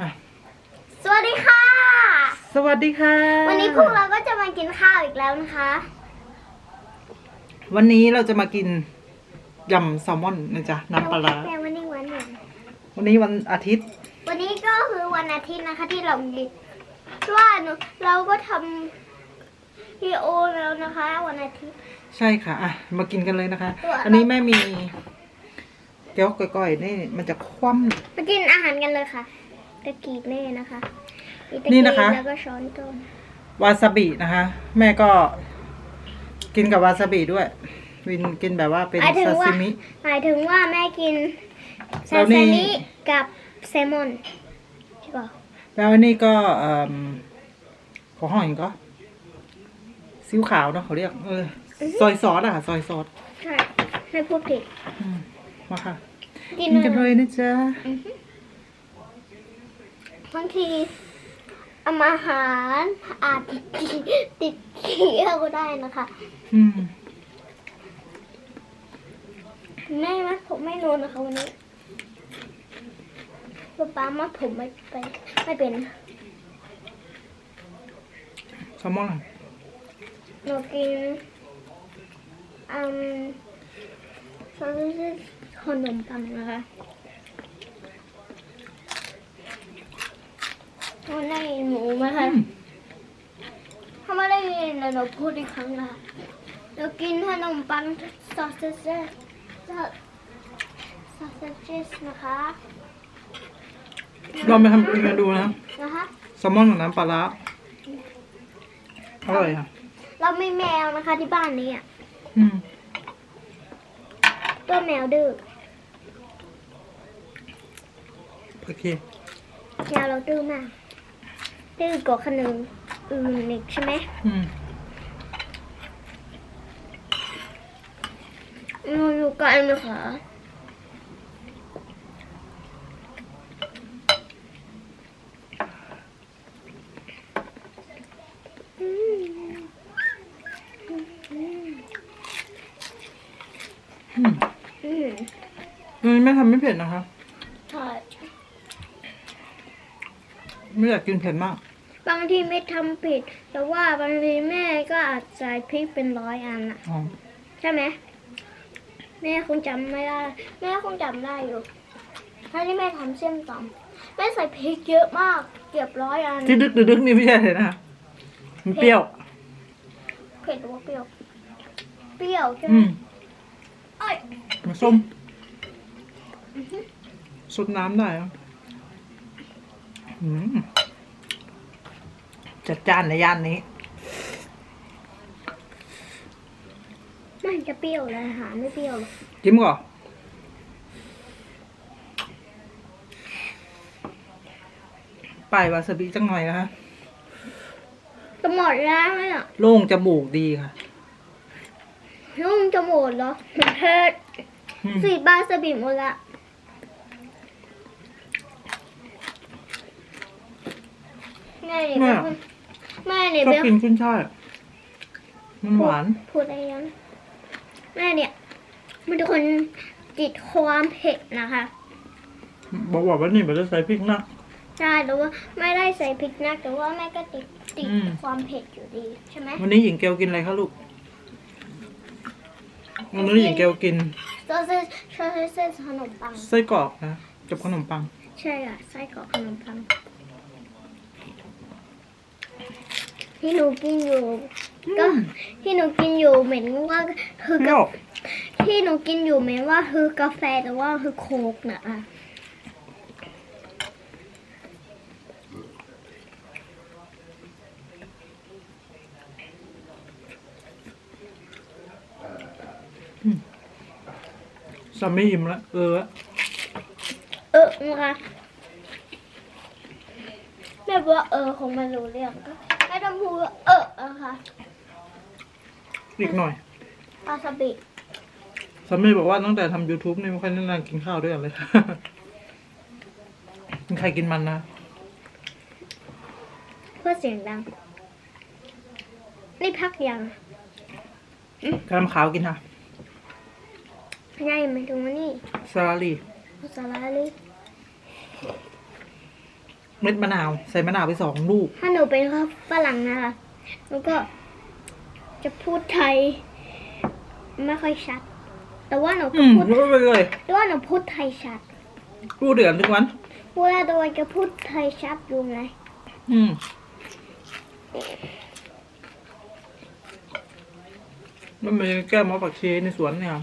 อะสวัสดีค่ะ สวัสดีค่ะ วันนี้พวกเราก็จะมากินข้าวอีกแล้วนะคะ วันนี้เราจะมากินยำแซลมอนนะจ๊ะน้ำปลาร้าแต่วันนี้วันหนึ่งวันนี้วันอาทิตย์ วันนี้ก็คือวันอาทิตย์นะคะที่เรากินเพราะ ว่าหนูเราก็ทำวีโอแล้วนะคะ วันอาทิตย์ ใช่ค่ะ อะ มากินกันเลยนะคะตัวอันนี้แม่มีเกี๊ยวก้อยๆนี่มันจะคว่มากินอาหารกันเลยค่ะตะกีบแม่นะคะมีตะนี่กีบนะคะแล้วก็ช้อนต้นำวาซาบินะคะ แม่ก็กินกับวาซาบิด้วย วินกินแบบว่าเป็นหมายถึงซาว่าซิมิหมายถึงว่าแม่กินแล้ซาวนี่ซิมิกับแซลมอนใช่ป่ะ แล้วอันนี้ก็เอ่อของห้องอย่างก็ซิ้วขาวเนาะเขาเรียกเออซอยซอสอะค่ะซอยซอสใช่ไม่พูดผิดอืมมาค่ะกิกินนกันเลยนะจ๊ะบางทีอาอาหารอาจติดติดเขี้ยวก็ได้นะคะอืมแม่มัดผมไม่รู้นะคะวันนี้ ป๊าป๊ามัดผมไม่ไปไม่เป็นแซลมอนอะหนูกินอืมซอสขนมปังนะคะมันได้ยินหมูไหมคะอืมถ้าไม่ได้ยินแล้วหนูพูดอีกครั้งนะคะหนูกินขนมปังซอสเซจซอสเซจนะคะ ลองไปทำกินกันดูนะนะคะแซลมอนกับน้ำปลาร้าอร่อยค่ะ เรามีแมวนะคะที่บ้านนี้อะอืมตัวแมวดื้อโอเคแมวเราดื้อมากดื้อกว่าขนึงอื่นอีกใช่ไหมอืมหนูอยู่ไกลไหมคะอืม อืม อื มอันนี้แม่ทำไม่เผ็ดนะคะใช่ไม่อยากกินเผ็ดมาก บางทีไม่ทำผิด แต่ว่าบางทีแม่ก็อาจใส่พริกเป็นร้อยอันอะอ๋อใช่ไหมแม่คงจำไม่ได้ แม่คงจำได้อยู่ถ้าที่แม่ทำเส้นตำแม่ใส่พริกเยอะมากเกือบร้อยอันที่ดึกดึกๆนี่ไม่ใช่เลยนะคะมันเปรี้ยว เผ็ดหรือว่าเปรี้ยว เปรี้ยวใช่ไหมอืมเอ้ย มันส้มสดน้ำได้เหรออืมจัดจ้านในย่านนี้ไม่จะเปรี้ยวเลยอาหารไม่เปรี้ยวหรอกจิ้มก่อนไปวาซาบิจังหน่อยนะคะจะหมดแล้วไหมอะโล่งจมูกดีค่ะลุงจะหมดเหรอเผ็ดอืม สีบาสบิหมดละแม่เนี่ยเป็นคนแม่เนี่ยชอบเป็นกินขึ้นช่ายมันหวานพูดอะไรยังแม่เนี่ยมันเป็นคนติดความเผ็ดนะคะ บอกว่าวันนี้มันจะใส่พริกนะใช่แต่ว่าไม่ได้ใส่พริกนักแต่ว่าแม่ก็ติดติดอืมความเผ็ดอยู่ดีใช่ไหมวันนี้หญิงเกลกินอะไรคะลูก วันนี้หญิงเกลกินซอสเซจซอสเซจขนมปัง ไส้กรอกนะกับขนมปัง ใช่อะไส้กรอกขนมปังที่หนูกินอยู่ก็ที่หนูกินอยู่เหม็นว่าคือเปรี้กายวที่หนูกินอยู่เหม็นว่าคือกาแฟแต่ว่าคือโค้กนะอะ สามีอิ่มแล้วเออเออนะคะแม่บอกว่าเออคงไม่รู้เรื่องแม่ต้องพูดว่าเออนะคะอีกหน่อย วาซาบิสามีบอกว่าตั้งแต่ทำ YouTube นี่ไม่ค่อยได้นั่งกินข้าวด้วยกันเลย กินใครกินมันนะ เพื่อเสียงดัง นี่พักยังกระลำขาวกินค่ะ ใหญ่ไหมตรงนี้ซาลาลีภาษาลาลิเม็ดมะนาว ใส่มะนาวไปสองลูก ถ้าหนูเป็นฝรั่งนะคะหนูก็จะพูดไทย ไม่ค่อยชัด แต่ว่าหนูอืก็มพูดรู้ไปเลยแต่ว่าหนูพูดไทยชัดรู้เดือนทุกวัน เวลาโดยจะพูดไทยชัดอยู่ไงอืมมันมีแก้วมะปักเชในสวนเนี่ยอืม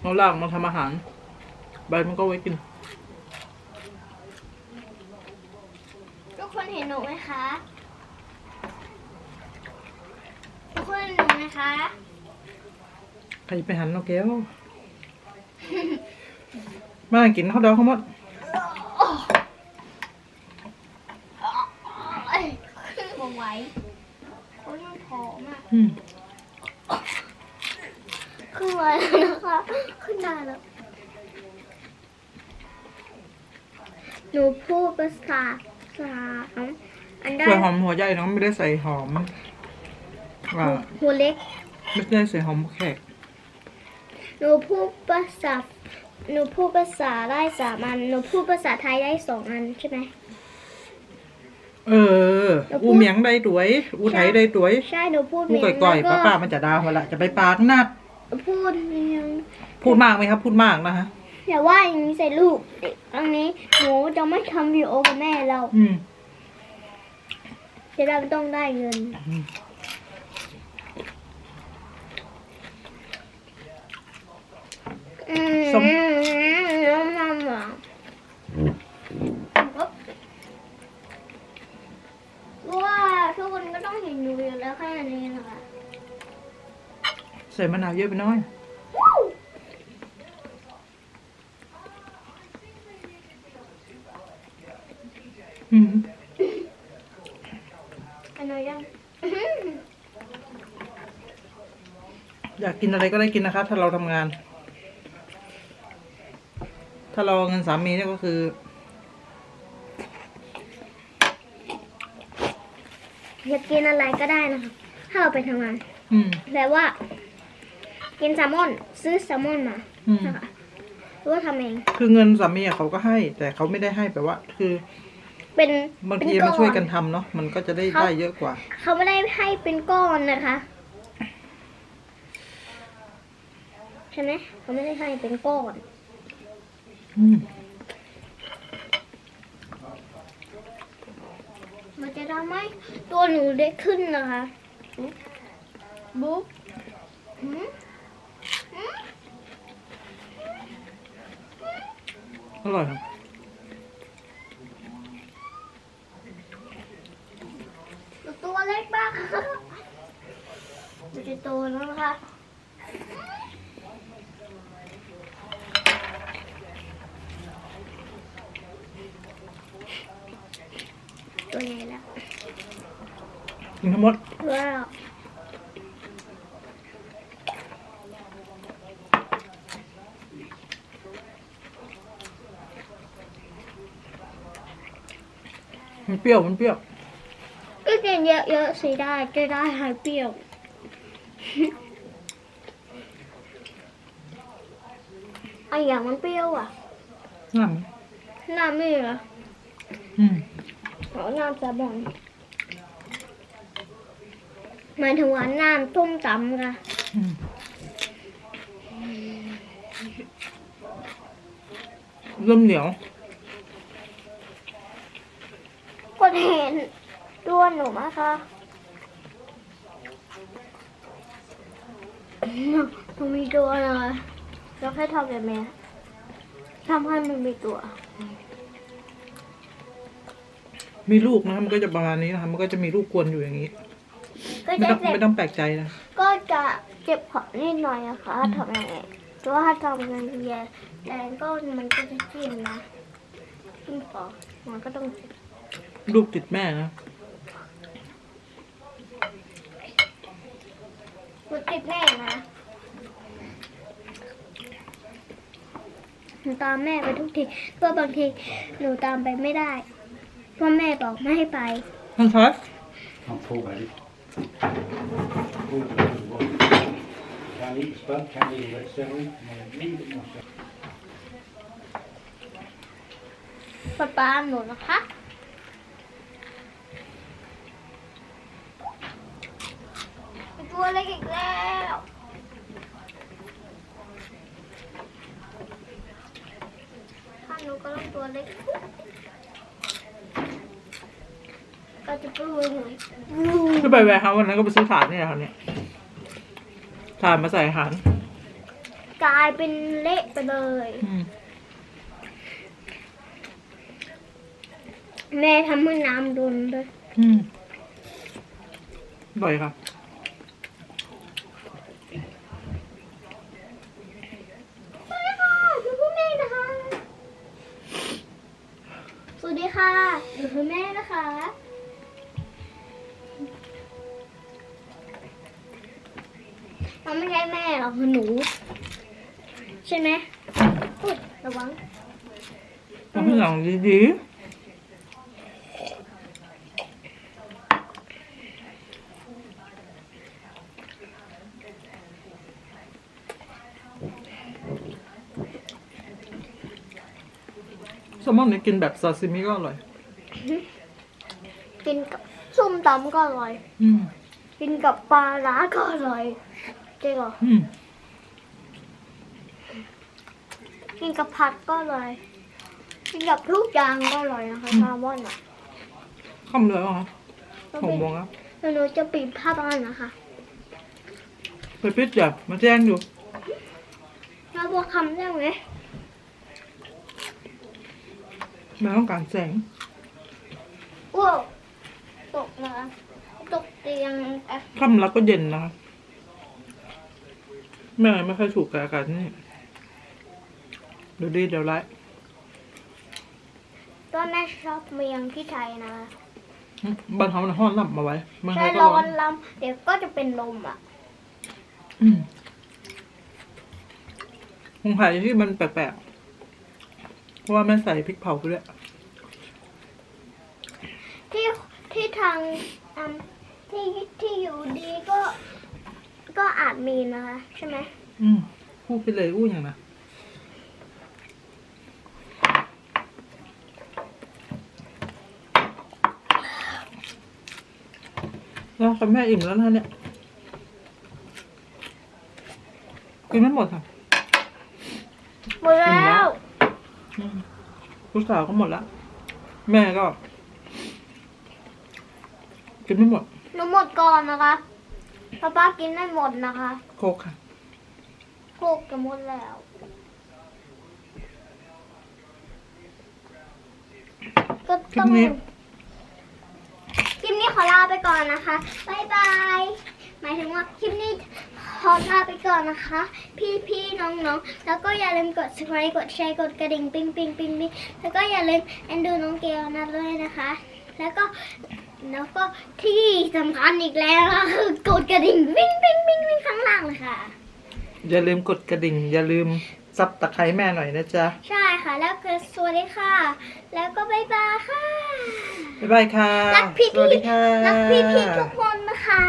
เราลากมาทำอาหาร ใบมันก็ไว้กิน ทุกคนเห็นหนูไหมคะ ทุกคนเห็นหนูไหมคะ ใครจะไปหันเราแก้ว มากินข้าวดองข้าวมด เอ้ยขึ้นมาไหวโอ้ยมันผอมอะ อืม ขึ้นมาแล้วนะคะขึ้นได้แล้ว หนูพูดภาษาสามอันได้ใส่หอมหัวใหญ่เนาะไม่ได้ใส่หอมว่าหัวเล็ก ไม่ได้ใส่หอมแขก หนูพูดภาษา หนูพูดภาษาได้สามอัน หนูพูดภาษาไทยได้สองอันใช่ไหม เออ อูเมียงได้ตัวย อูไทยได้ตัวย ใช่ หนูพูดพูดก่อยๆแล้วป้าป้ามันจะดาวมาละ จะไปปากนัก พูดยังพูดมากไหมครับ พูดมากนะฮะอย่าว่าอย่างนี้ใส่ลูกอันนี้หนูจะไม่ทำวีดีโอกับแม่เราอืมจะได้ไม่ต้องได้เงิน อืม ส้ม ส่มะนาวเยอะไปหน้อย อืมอันนี้ยังอยากกินอะไรก็ได้กินนะคะ ถ้าเราทำงาน ถ้าเราเอาเงินสามีเนี่ยก็คือ อยากกินอะไรก็ได้นะคะ ถ้าเราไปทำงาน อืม แต่ว่า กินแซลมอน ซื้อแซลมอนมาอืม นะคะหรือว่าทำเอง คือเงินสามีอะเขาก็ให้ แต่เขาไม่ได้ให้แบบว่า คือเป็นบางเป็ทีก้อมาช่วยกันทำเนาะมันก็จะได้ได้เยอะกว่า เขาไม่ได้ให้เป็นก้อนนะคะใช่ไหมเขาไม่ได้ให้เป็นก้อน อืมมันจะทำให้ตัวหนูได้ขึ้นนะคะบุ๊บหืมหืม อร่อยครับตัวเล็กมากค่ะมันจะโตแล้วนะคะตัวใหญ่แล้วกินทั้งหมดว้าว มันเปรี้ยวมันเปรี้ยวก็กินเยอะๆสิได้จะได้หายเปรี้ยว ไออย่างมันเปรี้ยวอะน้น้ำไม่เหรอำอืมเอาน้ำสาบอนหมายถึงว่าน้ำต้มตำค่ะอืมเริ่มเหนียว ก็เห็นตัวหนูมะคะหนูมีตัวนะคะเราแค่ทำแบบนี้ทำให้มันมีตัว มีลูกนะมันก็จะประมาณนี้นะคะมันก็จะมีลูกกวนอยู่อย่างนี้ ก็ไม่จะต้องเจ็บไม่ต้องแปลกใจนะ ก็จะเจ็บขอนิดหน่อยอะค่ะทำยังไงเพราะว่าถ้าทำงานเยอะแรงก็มันก็จะจิ้มนะจิ้มปอกมันก็ต้อง ลูกติดแม่นะมันติดแม่นะหนูตามแม่ไปทุกทีเพราะบางทีหนูตามไปไม่ได้ เพราะแม่บอกไม่ให้ไปท่านครับ I'm full, baby. Full, full, full. Can't eat spud, can't eat red celery. I'm gonna eat it myself. ป๊าป๊าหนูนะคะ ตัวเล็กอีกแล้วถ้าหนูก็ต้องตัวเล็กก็จะปูหนูก็ไปแวร์เฮาส์วันนั้นก็ไปซื้อถ่านเนี่ยครับเนี่ยถ่านมาใส่อาหารกลายเป็นเละไปเลย อืมแม่ทำให้น้ำดุนด้วยอืมอร่อยครับ สวัสดีค่ะคือคุณแม่นะคะ สวัสดีค่ะ คือคุณแม่นะคะ มันไม่ใช่แม่หรอกคือหนู ใช่ไหมอุ๊ยระวังต้องให้หลังดีๆแซลมอนเนี่ยกินแบบซาซิมิก็อร่อย กินกับส้ม ตำก็อร่อย อืมกินกับปลาร้าก็อร่อยจริงเหรอ อืมกินกับผัดก็อร่อย กินกับทุกอย่างก็อร่อยนะคะแซลมอนอะคำเลยเหรอคะแล้วหกเป็นโมงแล้วแล้วหนูจะปิดภาพบ้านนะคะไปปิดจ้ะมาแจ้งอยู่แล้วบอกคำได้ไหมแม่ต้องการแสงว้าว ตกมา ตกเตียงอะค่ำแล้วก็เย็นนะคะแม่ไม่ค่อยถูกกับอากาศนี่เดี๋ยวดีเดี๋ยวร้ายตอนแม่ชอบเมียงที่ไทยนะคะอืมบ้านเขาเนี่ยห้อนลำมาไว้เมืองไทใช้ยก็ร้ร้ออนนลำเดี๋ยวก็จะเป็นลมอะ อืมคงไทยที่มันแปลกๆเพราะว่าแม่ใส่พริกเผาไปด้วย ที่ ที่ทางอืมที่ที่อยู่ดีก็ ก็อาจมีนะคะใช่ไหมอืมพูดไปเลยอู้อย่างนะแล้วคุณแม่อิ่มแล้วนะเนี่ยกินไม่หมดค่ะหมดแล้ว อืมลูกสาวก็หมดละแม่ก็ กินไม่หมดหนูหมดก่อนนะคะป้าป้ากินไม่หมดนะคะโคกค่ะ โคกจะหมดแล้วก็คลิต้ปองนี้ คลิปนี้ขอลาไปก่อนนะคะบายบายหมายถึงว่าคลิปนี้ขอลาไปก่อนนะคะ พี่พี่น้องน้องๆแล้วก็อย่าลืมกด subscribe กดแชร์กดกระดิ่ง ปิ๊งปิ๊งปิ๊งปิ๊งแล้วก็อย่าลืมเอ็นดูน้องเกลนะด้วยนะคะ แล้วก็ แล้วก็ที่สำคัญอีกแล้วก็คือกดกระดิ่งปิ๊งปิ๊งปิ๊งปิ๊งข้างล่างเลยค่ะ อย่าลืมกดกระดิ่ง อย่าลืมซับตะไคร้แม่หน่อยนะจ๊ะ ใช่ค่ะ แล้วก็สวัสดีค่ะ แล้วก็บายบายค่ะ บ๊ายบายค่ะรักพี่สวัสดีพี่ค่ะ รักพี่พี่ทุกคนนะคะ